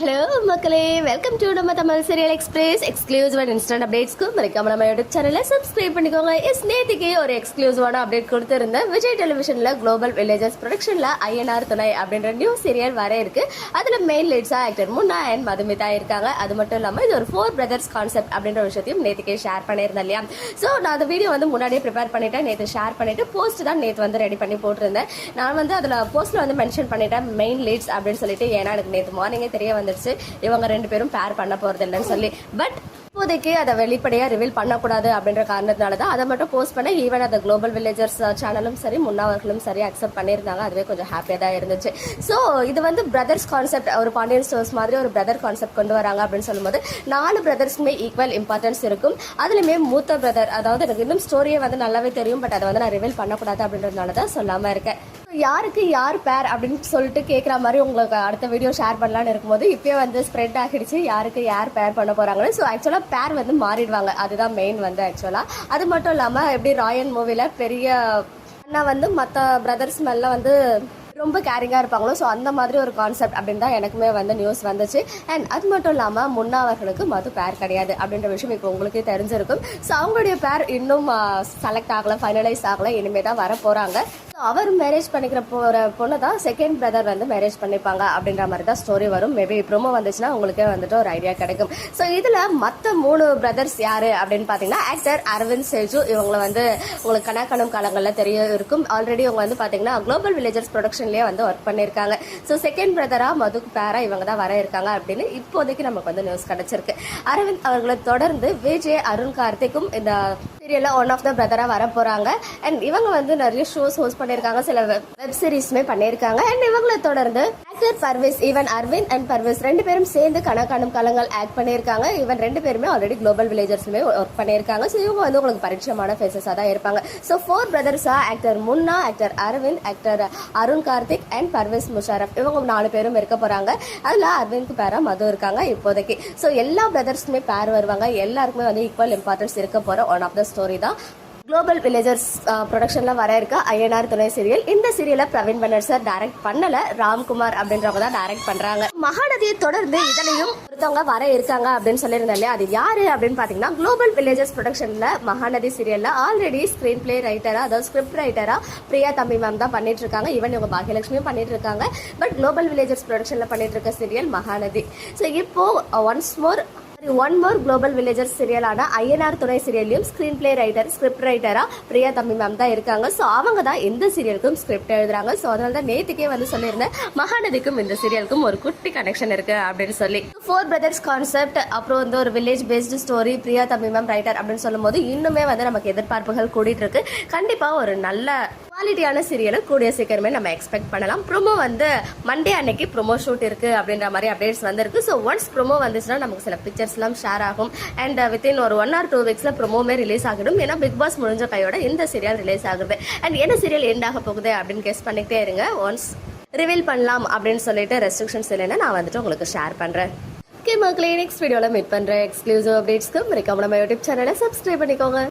Hello மக்களே. Welcome to நம்ம Tamil serial express exclusive and instant அப்டேட்ஸ்க்கு மறக்காம நம்ம யூடியூப் சேனலை சப்ஸ்கிரைப் பண்ணிக்கோங்க. எஸ் நேத்திக்கு ஒரு எக்ஸ்க்ளூசிவான அப்டேட் கொடுத்துருந்தேன் விஜய் டெலிவிஷனில் குளோபல் வில்லேஜஸ் ப்ரொடக்ஷனில் ஐஎன்ஆர் துணை அப்படின்ற நியூ சீரியல் வர இருக்கு. அதில் மெயின் லீட்ஸாக ஆக்டர் முன்னா அண்ட் மதுமிதா இருக்காங்க. அது மட்டும் இல்லாமல் இது ஒரு ஃபோர் பிரதர்ஸ் கான்செப்ட் அப்படின்ற விஷயத்தையும் நேற்றுக்கே ஷேர் பண்ணியிருந்தேன் இல்லையா? ஸோ நான் அந்த வீடியோ வந்து முன்னாடியே ப்ரிப்பேர் பண்ணிட்டேன். நேற்று ஷேர் பண்ணிவிட்டு போஸ்ட் தான் நேற்று வந்து ரெடி பண்ணி போட்டிருந்தேன். நான் வந்து அதில் போஸ்ட்டில் வந்து மென்ஷன் பண்ணிட்டேன் மெயின் லீட்ஸ் அப்படின்னு சொல்லிட்டு. ஏன்னா எனக்கு நேற்று மார்னிங்கே தெரிய வந்து வந்துருச்சு. இவங்க ரெண்டு பேரும் பேர் பண்ண போறது இல்லைன்னு சொல்லி. பட் இப்போதைக்கு அதை வெளிப்படையா ரிவீல் பண்ணக்கூடாது அப்படின்ற காரணத்தினால தான் அதை மட்டும் போஸ்ட் பண்ண ஈவன் அந்த குளோபல் வில்லேஜர்ஸ் சேனலும் சரி முன்னாவர்களும் சரி அக்செப்ட் பண்ணியிருந்தாங்க. அதுவே கொஞ்சம் ஹாப்பியாக தான் இருந்துச்சு. ஸோ இது வந்து பிரதர்ஸ் கான்செப்ட் ஒரு பாண்டியன் ஸ்டோர்ஸ் மாதிரி ஒரு பிரதர் கான்செப்ட் கொண்டு வராங்க அப்படின்னு சொல்லும்போது நாலு பிரதர்ஸ்க்குமே ஈக்குவல் இம்பார்ட்டன்ஸ் இருக்கும். அதுலேயுமே மூத்த பிரதர் அதாவது எனக்கு இன்னும் ஸ்டோரியே வந்து நல்லாவே தெரியும் பட் அதை வந்து நான் ரிவீல் பண்ணக்கூடாது அப்படின்றதுனால தான் சொல்லாமல் இருக்கேன். யாருக்கு யார் பேர் அப்படின்னு சொல்லிட்டு கேட்குற மாதிரி உங்களுக்கு அடுத்த வீடியோ ஷேர் பண்ணலான்னு இருக்கும்போது இப்பயே வந்து ஸ்ப்ரெட் ஆகிடுச்சு. யாருக்கு யார் பேர் பண்ண போகிறாங்கன்னு ஸோ ஆக்சுவலாக பேர் வந்து மாறிடுவாங்க. அதுதான் மெயின் வந்து ஆக்சுவலாக அது மட்டும் இல்லாமல் எப்படி ராயன் மூவியில் பெரிய அண்ணா வந்து மற்ற பிரதர்ஸ் மேல வந்து ரொம்ப கேரிங்காக இருப்பாங்களோ ஸோ அந்த மாதிரி ஒரு கான்செப்ட் அப்படின்னு தான் எனக்குமே வந்து நியூஸ் வந்துச்சு. அண்ட் அது மட்டும் இல்லாமல் முன்னாவர்களுக்கு மது பேர் கிடையாது அப்படின்ற விஷயம் இப்போ உங்களுக்கே தெரிஞ்சிருக்கும். ஸோ அவங்களுடைய பேர் இன்னும் செலக்ட் ஆகலை ஃபைனலைஸ் ஆகலை இனிமேல் தான் வர போகிறாங்க அவரும் மேரேஜ் பண்ணிக்கிற போகிற பொண்ணு தான் செகண்ட் பிரதர் வந்து மேரேஜ் பண்ணிப்பாங்க அப்படின்ற மாதிரி தான் ஸ்டோரி வரும். மேபி ப்ரோமோ வந்துச்சுன்னா உங்களுக்கே வந்துட்டு ஒரு ஐடியா கிடைக்கும். ஸோ இதில் மற்ற மூணு பிரதர்ஸ் யார் அப்படின்னு பார்த்தீங்கன்னா ஆக்டர் அரவிந்த் சேஜு இவங்களை வந்து உங்களுக்கு கணக்கணும் காலங்களில் தெரிய இருக்கும். ஆல்ரெடி இவங்க வந்து பார்த்தீங்கன்னா குளோபல் வில்லேஜர்ஸ் ப்ரொடக்ஷன்லேயே வந்து ஒர்க் பண்ணியிருக்காங்க. ஸோ செகண்ட் பிரதராக மதுக்கு பேரா இவங்க தான் வர இருக்காங்க அப்படின்னு இப்போதைக்கு நமக்கு வந்து நியூஸ் கிடைச்சிருக்கு. அரவிந்த் அவர்களை தொடர்ந்து விஜய் அருண் கார்த்திக்கும் இந்த சீரியல்ல ஒன் ஆஃப் த பிரதரா வர போறாங்க அண்ட் இவங்க வந்து நிறைய ஷோஸ் ஹோஸ்ட் பண்ணியிருக்காங்க. சில வெப் சீரிஸ்மே பண்ணியிருக்காங்க. அண்ட் இவங்களை தொடர்ந்து actor Parvez even Aravind and Parvez ரெண்டு பேரும் சேர்ந்து கணக்கானும் கலங்கள் ஆக்ட் பண்ணியிருக்காங்க. ஈவன் ரெண்டு பேருமே ஆல்ரெடி குளோபல் வில்லேஜர்ஸ்மே ஒர்க் பண்ணியிருக்காங்க. ஸோ இவங்க வந்து உங்களுக்கு பரிச்சயமான ஃபேஸஸாக தான் இருப்பாங்க. So four பிரதர்ஸா actor Munna actor Aravind actor Arun Karthik and Parvez Musharraf இவங்க நாலு பேரும் இருக்க போகிறாங்க அதில் அரவிந்த் பேராக மது இருக்காங்க இப்போதைக்கு. ஸோ எல்லா பிரதர்ஸுமே பேர் வருவாங்க. எல்லாருக்குமே வந்து ஈக்குவல் இம்பார்ட்டன்ஸ் இருக்க போகிற ஒன் ஆஃப் த ஸ்டோரி தான். குளோபல் வில்லேஜர்ஸ் ப்ரொடக்ஷனில் வர இருக்க ஐஎன்ஆர் துணை சீரியல் இந்த சீரியலை பிரவீன் பன்னர் சார் டைரக்ட் பண்ணல. ராம்குமார் அப்படின்றவங்க தான் டைரக்ட் பண்றாங்க. மகாநதியை தொடர்ந்து இதனையும் ஒருத்தவங்க வர இருக்காங்க அப்படின்னு சொல்லியிருந்தேன் இல்லையா? அது யாரு அப்படின்னு பார்த்தீங்கன்னா குளோபல் வில்லேஜர்ஸ் ப்ரொடக்ஷனில் மகாநதி சீரியலில் ஆல்ரெடி ஸ்க்ரீன் பிளே ரைட்டராக அதாவது ஸ்கிரிப்ட் ரைட்டராக பிரியா தம்பி மேம் தான் பண்ணிட்டு இருக்காங்க. ஈவன் இவங்க பாகியலட்சுமியும் பண்ணிட்டு இருக்காங்க. பட் குளோபல் வில்லேஜர்ஸ் ப்ரொடக்ஷனில் பண்ணிட்டு இருக்க சீரியல் மகாநதி. ஸோ இப்போ once more one more global villager சீரியலான INR துணை சீரியல்லையும் ஸ்கிரீன் பிளே ரைட்டர் ஸ்கிரிப்ட் ரைட்டரா பிரியா தம்பி மேம் தான் இருக்காங்க. ஸோ அவங்க தான் எந்த சீரியலுக்கும் ஸ்கிரிப்ட் எழுதுறாங்க. ஸோ அதனால தான் நேற்றுக்கே வந்து சொல்லியிருந்தேன் மகாநதிக்கும் இந்த சீரியலுக்கும் ஒரு குட்டி கனெக்ஷன் இருக்கு அப்படின்னு சொல்லி. ஃபோர் பிரதர்ஸ் கான்செப்ட் அப்புறம் வந்து ஒரு வில்லேஜ் பேஸ்டு ஸ்டோரி பிரியா தம்பி மேம் ரைட்டர் அப்படின்னு சொல்லும்போது இன்னுமே வந்து நமக்கு எதிர்பார்ப்புகள் கூடிட்டு இருக்கு. கண்டிப்பாக ஒரு நல்ல குவாலிட்டியான சீரியலை கூடிய சீக்கிரமே நம்ம எக்ஸ்பெக்ட் பண்ணலாம். ப்ரோமோ வந்து மண்டே அன்னைக்கு ப்ரோமோ ஷூட் இருக்கு அப்படின்ற மாதிரி அப்டேட்ஸ் வந்திருக்கு. ஸோ ஒன்ஸ் ப்ரோமோ வந்துச்சுன்னா நமக்கு சில பிக்சர்ஸ்லாம் ஷேர் ஆகும். அண்ட் வித்தின் uh, ஒரு ஒன் ஆர் டூ வீக்ஸில் ப்ரோமோமே ரிலீஸ் ஆகிடும். ஏன்னா பிக் பாஸ் முடிஞ்ச கையோட இந்த சீரியல் ரிலீஸ் ஆகுது. அண்ட் என்ன சீரியல் எண்ட் ஆக போகுது அப்படின்னு கெஸ் பண்ணிக்கிட்டே இருங்க. ஒன்ஸ் ரிவீல் பண்ணலாம் அப்படின்னு சொல்லிட்டு ரெஸ்ட்ரிக்ஷன்ஸ் இல்லைன்னா நான் வந்துட்டு உங்களுக்கு ஷேர் பண்ணுறேன் ஓகே மக்களே நெக்ஸ்ட் வீடியோவில் மீட் பண்ணுறேன் எக்ஸ்க்ளூசிவ் அப்டேட்ஸ்க்கு மறக்காம நம்ம யூடியூப் சேனலை சப்ஸ்கிரைப் பண்ணிக்கோங்க.